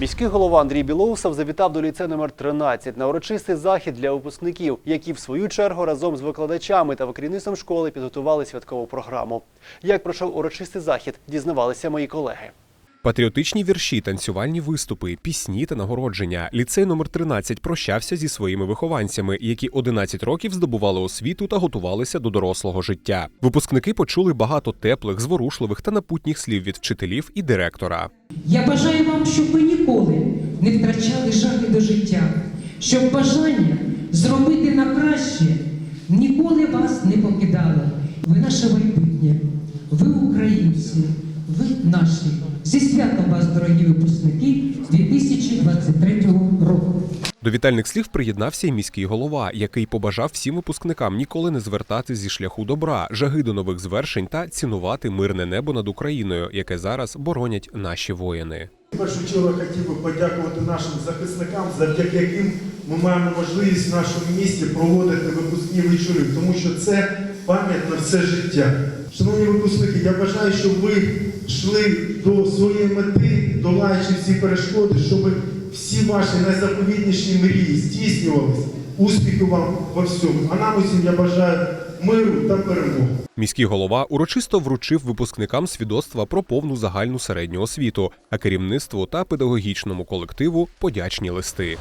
Міський голова Андрій Білоусов завітав до ліцею номер 13 на урочистий захід для випускників, які в свою чергу разом з викладачами та керівництвом школи підготували святкову програму. Як пройшов урочистий захід, дізнавалися мої колеги. Патріотичні вірші, танцювальні виступи, пісні та нагородження. Ліцей номер 13 прощався зі своїми вихованцями, які 11 років здобували освіту та готувалися до дорослого життя. Випускники почули багато теплих, зворушливих та напутніх слів від вчителів і директора. Я бажаю вам, щоб ви ніколи не втрачали жаги до життя, щоб бажання зробити на краще ніколи вас не покидало. Ви наше майбутнє, ви українці, ви наші. Зі святом вас, дорогі випускники, 2023 року. До вітальних слів приєднався і міський голова, який побажав всім випускникам ніколи не звертати зі шляху добра, жаги до нових звершень та цінувати мирне небо над Україною, яке зараз боронять наші воїни. Першу чергу хотів би подякувати нашим захисникам, завдяки яким ми маємо можливість в нашому місті проводити випускні вечори, тому що це пам'ять на все життя. Шановні випускники, я бажаю, щоб ви йшли до своєї мети, долаючи всі перешкоди, щоб всі ваші найзаповітніші мрії здійснювалися. Успіху вам во всьому. А нам усім я бажаю миру та перемоги. Міський голова урочисто вручив випускникам свідоцтва про повну загальну середню освіту, а керівництву та педагогічному колективу подячні листи.